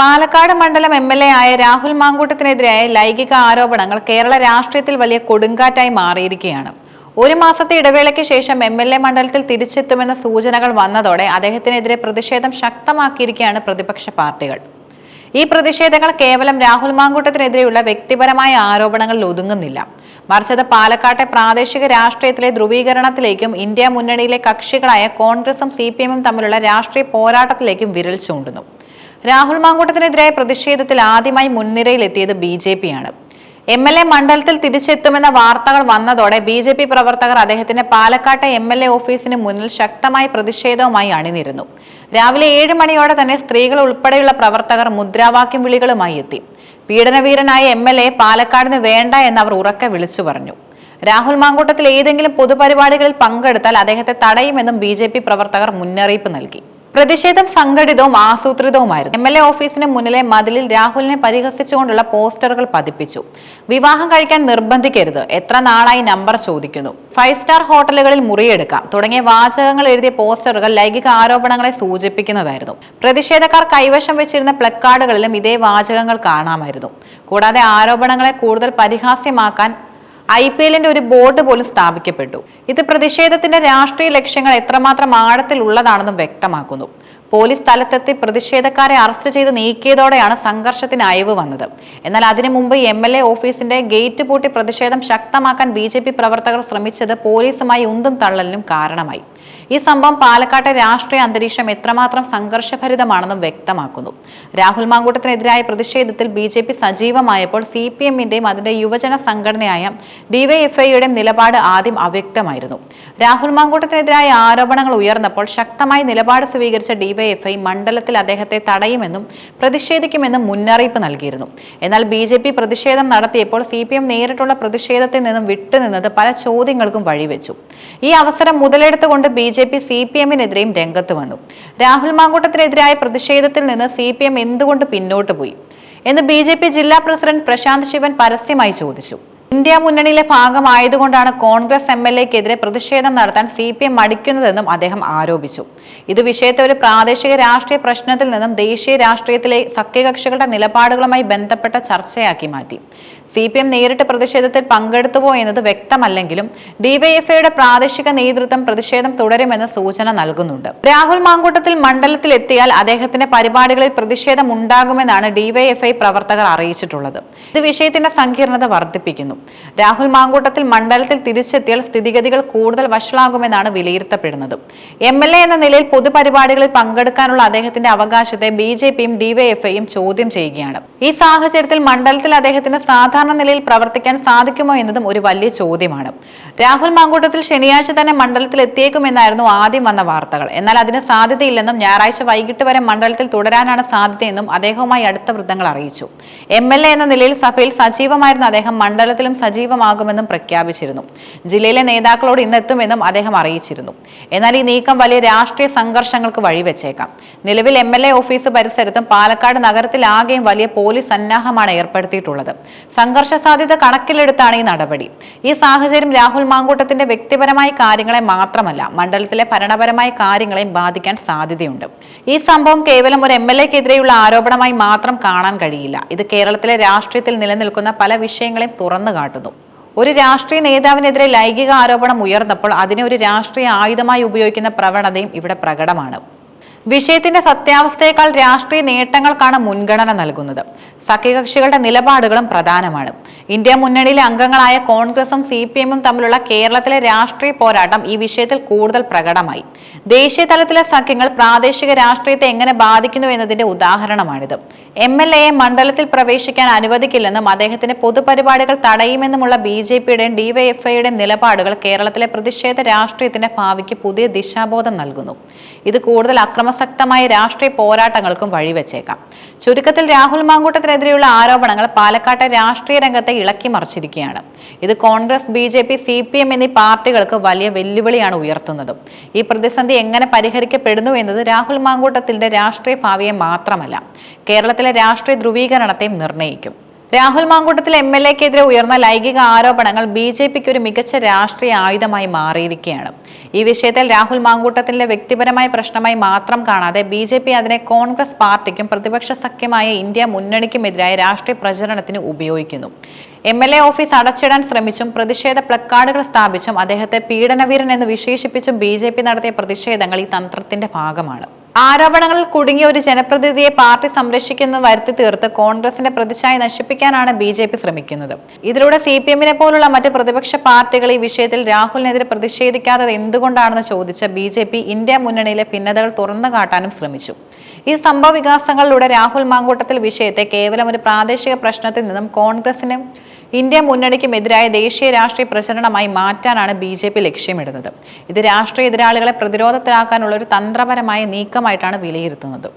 പാലക്കാട് മണ്ഡലം M L A ആയ രാഹുൽ മാങ്കൂട്ടത്തിനെതിരായ ലൈംഗിക ആരോപണങ്ങൾ കേരള രാഷ്ട്രീയത്തിൽ വലിയ കൊടുങ്കാറ്റായി മാറിയിരിക്കുകയാണ്. ഒരു മാസത്തെ ഇടവേളയ്ക്ക് ശേഷം എം എൽ എ മണ്ഡലത്തിൽ തിരിച്ചെത്തുമെന്ന സൂചനകൾ വന്നതോടെ അദ്ദേഹത്തിനെതിരെ പ്രതിഷേധം ശക്തമാക്കിയിരിക്കുകയാണ് പ്രതിപക്ഷ പാർട്ടികൾ. ഈ പ്രതിഷേധങ്ങൾ കേവലം രാഹുൽ മാങ്കൂട്ടത്തിനെതിരെയുള്ള വ്യക്തിപരമായ ആരോപണങ്ങളിൽ ഒതുങ്ങുന്നില്ല. മറിച്ച് അത് പാലക്കാട്ടെ പ്രാദേശിക രാഷ്ട്രീയത്തിലെ ധ്രുവീകരണത്തിലേക്കും ഇന്ത്യ മുന്നണിയിലെ കക്ഷികളായ കോൺഗ്രസും സി തമ്മിലുള്ള രാഷ്ട്രീയ പോരാട്ടത്തിലേക്കും വിരൽ ചൂണ്ടുന്നു. രാഹുൽ മാങ്കൂട്ടത്തിനെതിരെ പ്രതിഷേധത്തിൽ ആദ്യമായി മുൻനിരയിലെത്തിയത് ബി ജെ പിയാണ്. എം എൽ എ മണ്ഡലത്തിൽ തിരിച്ചെത്തുമെന്ന വാർത്തകൾ വന്നതോടെ ബി ജെ പി പ്രവർത്തകർ അദ്ദേഹത്തിന്റെ പാലക്കാട്ടെ എം എൽ എ ഓഫീസിന് മുന്നിൽ ശക്തമായ പ്രതിഷേധവുമായി അണിനിരുന്നു. രാവിലെ ഏഴ് മണിയോടെ തന്നെ സ്ത്രീകൾ ഉൾപ്പെടെയുള്ള പ്രവർത്തകർ മുദ്രാവാക്യം വിളികളുമായി എത്തി. പീഡനവീരനായ എം എൽ എ പാലക്കാടിന് വേണ്ട എന്ന് അവർ ഉറക്കെ വിളിച്ചു പറഞ്ഞു. രാഹുൽ മാങ്കൂട്ടത്തിൽ ഏതെങ്കിലും പൊതുപരിപാടികളിൽ പങ്കെടുത്താൽ അദ്ദേഹത്തെ തടയുമെന്നും ബി പ്രവർത്തകർ മുന്നറിയിപ്പ് നൽകി. പ്രതിഷേധം സംഘടിതവും ആസൂത്രിതവുമായിരുന്നു. എം എൽ എ ഓഫീസിന് മുന്നിലെ മതിലിൽ രാഹുലിനെ പരിഹസിച്ചുകൊണ്ടുള്ള പോസ്റ്ററുകൾ പതിപ്പിച്ചു. വിവാഹം കഴിക്കാൻ നിർബന്ധിക്കരുത്. എത്ര നാളായി നമ്പർ ചോദിക്കുന്നു. ഫൈവ് സ്റ്റാർ ഹോട്ടലുകളിൽ മുറിയെടുക്കാം. തുടങ്ങിയ വാചകങ്ങൾ എഴുതിയ പോസ്റ്ററുകൾ ലൈംഗിക ആരോപണങ്ങളെ സൂചിപ്പിക്കുന്നതായിരുന്നു. പ്രതിഷേധക്കാർ കൈവശം വെച്ചിരുന്ന പ്ലക്കാർഡുകളിലും ഇതേ വാചകങ്ങൾ കാണാമായിരുന്നു. കൂടാതെ ആരോപണങ്ങളെ കൂടുതൽ പരിഹാസ്യമാക്കാൻ ഐ പി എല്ലിന്റെ ഒരു ബോർഡ് പോലും സ്ഥാപിക്കപ്പെട്ടു. ഇത് പ്രതിഷേധത്തിന്റെ രാഷ്ട്രീയ ലക്ഷ്യങ്ങൾ എത്രമാത്രം ആഴത്തിൽ ഉള്ളതാണെന്നും വ്യക്തമാക്കുന്നു. പോലീസ് സ്ഥലത്തെത്തി പ്രതിഷേധക്കാരെ അറസ്റ്റ് ചെയ്ത് നീക്കിയതോടെയാണ് സംഘർഷത്തിന് അയവ് വന്നത്. എന്നാൽ അതിനു മുമ്പ് എം എൽ എ ഓഫീസിന്റെ ഗേറ്റ് പൂട്ടി പ്രതിഷേധം ശക്തമാക്കാൻ ബി ജെ പി പ്രവർത്തകർ ശ്രമിച്ചത് പോലീസുമായി ഉന്തും തള്ളലിനും കാരണമായി. ഈ സംഭവം പാലക്കാട്ടെ രാഷ്ട്രീയ അന്തരീക്ഷം എത്രമാത്രം സംഘർഷഭരിതമാണെന്നും വ്യക്തമാക്കുന്നു. രാഹുൽ മാങ്കൂട്ടത്തിനെതിരായ പ്രതിഷേധത്തിൽ ബി സജീവമായപ്പോൾ സി പി എമ്മിന്റെയും അതിന്റെ യുവജന സംഘടനയായ ഡിവൈഎഫ്ഐയുടെയും നിലപാട് ആദ്യം അവ്യക്തമായിരുന്നു. രാഹുൽ മാങ്കൂട്ടത്തിനെതിരായ ആരോപണങ്ങൾ ഉയർന്നപ്പോൾ ശക്തമായി നിലപാട് സ്വീകരിച്ച ഡിവൈഎഫ്ഐ മണ്ഡലത്തിൽ അദ്ദേഹത്തെ തടയുമെന്നും പ്രതിഷേധിക്കുമെന്നും മുന്നറിയിപ്പ് നൽകിയിരുന്നു. എന്നാൽ ബി ജെ പി പ്രതിഷേധം നടത്തിയപ്പോൾ സി പി എം നേരിട്ടുള്ള പ്രതിഷേധത്തിൽ നിന്നും വിട്ടുനിന്നത് പല ചോദ്യങ്ങൾക്കും വഴിവെച്ചു. ഈ അവസരം മുതലെടുത്തുകൊണ്ട് B J P C P എമ്മിനെതിരെയും രംഗത്ത് വന്നു. രാഹുൽ മാങ്കൂട്ടത്തിനെതിരായ പ്രതിഷേധത്തിൽ നിന്ന് സി പി എം എന്തുകൊണ്ട് പിന്നോട്ട് പോയി? എന്ന് ബി ജെ പി ജില്ലാ പ്രസിഡന്റ് പ്രശാന്ത് ശിവൻ പരസ്യമായി ചോദിച്ചു. ഇന്ത്യ മുന്നണിയിലെ ഭാഗമായതുകൊണ്ടാണ് കോൺഗ്രസ് എം എൽ എക്കെതിരെ പ്രതിഷേധം നടത്താൻ സി പി എം മടിക്കുന്നതെന്നും അദ്ദേഹം ആരോപിച്ചു. ഇത് വിഷയത്തെ ഒരു പ്രാദേശിക രാഷ്ട്രീയ പ്രശ്നത്തിൽ നിന്നും ദേശീയ രാഷ്ട്രീയത്തിലെ സഖ്യകക്ഷികളുടെ നിലപാടുകളുമായി ബന്ധപ്പെട്ട ചർച്ചയാക്കി മാറ്റി. സി പി എം നേരിട്ട് പ്രതിഷേധത്തിൽ പങ്കെടുത്തുവോ എന്നത് വ്യക്തമല്ലെങ്കിലും ഡിവൈഎഫ്ഐയുടെ പ്രാദേശിക നേതൃത്വം പ്രതിഷേധം തുടരുമെന്ന് സൂചന നൽകുന്നുണ്ട്. രാഹുൽ മാങ്കൂട്ടത്തിൽ മണ്ഡലത്തിൽ എത്തിയാൽ അദ്ദേഹത്തിന്റെ പരിപാടികളിൽ പ്രതിഷേധം ഉണ്ടാകുമെന്നാണ് ഡിവൈഎഫ്ഐ പ്രവർത്തകർ അറിയിച്ചിട്ടുള്ളത്. ഇത് വിഷയത്തിന്റെ സങ്കീർണത വർദ്ധിപ്പിക്കുന്നു. രാഹുൽ മാങ്കൂട്ടത്തിൽ മണ്ഡലത്തിൽ തിരിച്ചെത്തിയാൽ സ്ഥിതിഗതികൾ കൂടുതൽ വഷളാകുമെന്നാണ് വിലയിരുത്തപ്പെടുന്നത്. എം എൽ എ എന്ന നിലയിൽ പൊതുപരിപാടികളിൽ പങ്കെടുക്കാനുള്ള അദ്ദേഹത്തിന്റെ അവകാശത്തെ ബി ജെ പിയും ഡിവൈഎഫ്ഐയും ചോദ്യം ചെയ്യുകയാണ്. ഈ സാഹചര്യത്തിൽ മണ്ഡലത്തിൽ അദ്ദേഹത്തിന് സാധാരണ നിലയിൽ പ്രവർത്തിക്കാൻ സാധിക്കുമോ എന്നതും ഒരു വലിയ ചോദ്യമാണ്. രാഹുൽ മാങ്കൂട്ടത്തിൽ ശനിയാഴ്ച തന്നെ മണ്ഡലത്തിൽ എത്തിയേക്കുമെന്നായിരുന്നു ആദ്യം വന്ന വാർത്തകൾ. എന്നാൽ അതിന് സാധ്യതയില്ലെന്നും ഞായറാഴ്ച വൈകിട്ട് വരെ മണ്ഡലത്തിൽ തുടരാനാണ് സാധ്യതയെന്നും അദ്ദേഹവുമായി അടുത്ത വൃത്തങ്ങൾ അറിയിച്ചു. എം എൽ എ എന്ന നിലയിൽ സഭയിൽ സജീവമായിരുന്ന അദ്ദേഹം മണ്ഡലത്തിലും സജീവമാകുമെന്നും പ്രഖ്യാപിച്ചിരുന്നു. ജില്ലയിലെ നേതാക്കളോട് ഇന്ന് എത്തുമെന്നും അദ്ദേഹം അറിയിച്ചിരുന്നു. എന്നാൽ ഈ നീക്കം വലിയ രാഷ്ട്രീയ സംഘർഷങ്ങൾക്ക് വഴിവെച്ചേക്കാം. നിലവിൽ എം എൽ എ ഓഫീസ് പരിസരത്തും പാലക്കാട് നഗരത്തിലാകെയും വലിയ പോലീസ് സന്നാഹമാണ് ഏർപ്പെടുത്തിയിട്ടുള്ളത്. സംഘർഷ സാധ്യത കണക്കിലെടുത്താണ് ഈ നടപടി. ഈ സാഹചര്യം രാഹുൽ മാങ്കൂട്ടത്തിന്റെ വ്യക്തിപരമായ കാര്യങ്ങളെ മാത്രമല്ല മണ്ഡലത്തിലെ ഭരണപരമായ കാര്യങ്ങളെയും ബാധിക്കാൻ സാധ്യതയുണ്ട്. ഈ സംഭവം കേവലം ഒരു എം എൽ എക്കെതിരെയുള്ള ആരോപണമായി മാത്രം കാണാൻ കഴിയില്ല. ഇത് കേരളത്തിലെ രാഷ്ട്രീയത്തിൽ നിലനിൽക്കുന്ന പല വിഷയങ്ങളെയും തുറന്നു കാട്ടുന്നു. ഒരു രാഷ്ട്രീയ നേതാവിനെതിരെ ലൈംഗിക ആരോപണം ഉയർന്നപ്പോൾ അതിനെ ഒരു രാഷ്ട്രീയ ആയുധമായി ഉപയോഗിക്കുന്ന പ്രവണതയും ഇവിടെ പ്രകടമാണ്. വിഷയത്തിന്റെ സത്യാവസ്ഥയേക്കാൾ രാഷ്ട്രീയ നേട്ടങ്ങൾക്കാണ് മുൻഗണന നൽകുന്നത്. സഖ്യകക്ഷികളുടെ നിലപാടുകളും പ്രധാനമാണ്. ഇന്ത്യ മുന്നണിയിലെ അംഗങ്ങളായ കോൺഗ്രസും സി പി എമ്മും തമ്മിലുള്ള കേരളത്തിലെ രാഷ്ട്രീയ പോരാട്ടം ഈ വിഷയത്തിൽ കൂടുതൽ പ്രകടമായി. ദേശീയ തലത്തിലെ സഖ്യങ്ങൾ പ്രാദേശിക രാഷ്ട്രീയത്തെ എങ്ങനെ ബാധിക്കുന്നു എന്നതിന്റെ ഉദാഹരണമാണിത്. എം എൽ എയെ മണ്ഡലത്തിൽ പ്രവേശിക്കാൻ അനുവദിക്കില്ലെന്നും അദ്ദേഹത്തിന്റെ പൊതുപരിപാടികൾ തടയുമെന്നുമുള്ള ബി ജെ പിയുടെയും ഡിവൈഎഫ്ഐയുടെയും നിലപാടുകൾ കേരളത്തിലെ പ്രതിഷേധ രാഷ്ട്രീയത്തിന്റെ ഭാവിക്ക് പുതിയ ദിശാബോധം നൽകുന്നു. ഇത് കൂടുതൽ അക്രമസക്തമായ രാഷ്ട്രീയ പോരാട്ടങ്ങൾക്കും വഴിവെച്ചേക്കാം. ചുരുക്കത്തിൽ രാഹുൽ മാങ്കൂട്ടത്തിനെതിരെയുള്ള ആരോപണങ്ങൾ പാലക്കാട്ടെ രാഷ്ട്രീയ രംഗത്തെ ഇളക്കി മറിച്ചിരിക്കുകയാണ്. ഇത് Congress B J P C P M എന്നീ പാർട്ടികൾക്ക് വലിയ വെല്ലുവിളിയാണ് ഉയർത്തുന്നത്. ഈ പ്രതിസന്ധി എങ്ങനെ പരിഹരിക്കപ്പെടുന്നു എന്നത് രാഹുൽ മാങ്കൂട്ടത്തിന്റെ രാഷ്ട്രീയ ഭാവിയെ മാത്രമല്ല കേരളത്തിലെ രാഷ്ട്രീയ ധ്രുവീകരണത്തെയും നിർണയിക്കും രാഹുൽ മാങ്കൂട്ടത്തിൽ എം എൽ എക്കെതിരെ ഉയർന്ന ലൈംഗിക ആരോപണങ്ങൾ ബി ജെ പിക്ക് ഒരു മികച്ച രാഷ്ട്രീയ ആയുധമായി മാറിയിരിക്കുകയാണ്. ഈ വിഷയത്തിൽ രാഹുൽ മാങ്കൂട്ടത്തിന്റെ വ്യക്തിപരമായ പ്രശ്നമായി മാത്രം കാണാതെ ബി ജെ പി അതിനെ കോൺഗ്രസ് പാർട്ടിക്കും പ്രതിപക്ഷ സഖ്യമായ ഇന്ത്യ മുന്നണിക്കുമെതിരായ രാഷ്ട്രീയ പ്രചരണത്തിന് ഉപയോഗിക്കുന്നു. എം എൽ എ ഓഫീസ് അടച്ചിടാൻ ശ്രമിച്ചും പ്രതിഷേധ പ്ലക്കാർഡുകൾ സ്ഥാപിച്ചും അദ്ദേഹത്തെ പീഡനവീരൻ എന്ന് വിശേഷിപ്പിച്ചും ബി നടത്തിയ പ്രതിഷേധങ്ങൾ ഈ തന്ത്രത്തിന്റെ ഭാഗമാണ്. ആരോപണങ്ങളിൽ കുടുങ്ങിയ ഒരു ജനപ്രതിനിധിയെ പാർട്ടി സംരക്ഷിക്കുന്ന വരുത്തി തീർത്ത് കോൺഗ്രസിന്റെ പ്രതിച്ഛായ നശിപ്പിക്കാനാണ് ബി ജെ പി ശ്രമിക്കുന്നത്. ഇതിലൂടെ സി പി എമ്മിനെ പോലുള്ള മറ്റ് പ്രതിപക്ഷ പാർട്ടികൾ ഈ വിഷയത്തിൽ രാഹുലിനെതിരെ പ്രതിഷേധിക്കാത്തത് എന്തുകൊണ്ടാണെന്ന് ചോദിച്ച ബി ജെ പി ഇന്ത്യ മുന്നണിയിലെ ഭിന്നതകൾ തുറന്നു കാട്ടാനും ശ്രമിച്ചു. ഈ സംഭവ വികാസങ്ങളിലൂടെ രാഹുൽ മാങ്കൂട്ടത്തിൽ വിഷയത്തെ കേവലം ഒരു പ്രാദേശിക പ്രശ്നത്തിൽ നിന്നും കോൺഗ്രസിന് ഇന്ത്യ മുന്നണിക്കും എതിരായ ദേശീയ രാഷ്ട്രീയ പ്രചരണമായി മാറ്റാനാണ് ബി ജെ പി ലക്ഷ്യമിടുന്നത്. ഇത് രാഷ്ട്രീയ എതിരാളികളെ പ്രതിരോധത്തിലാക്കാനുള്ള ഒരു തന്ത്രപരമായ നീക്കമായിട്ടാണ് വിലയിരുത്തുന്നത്.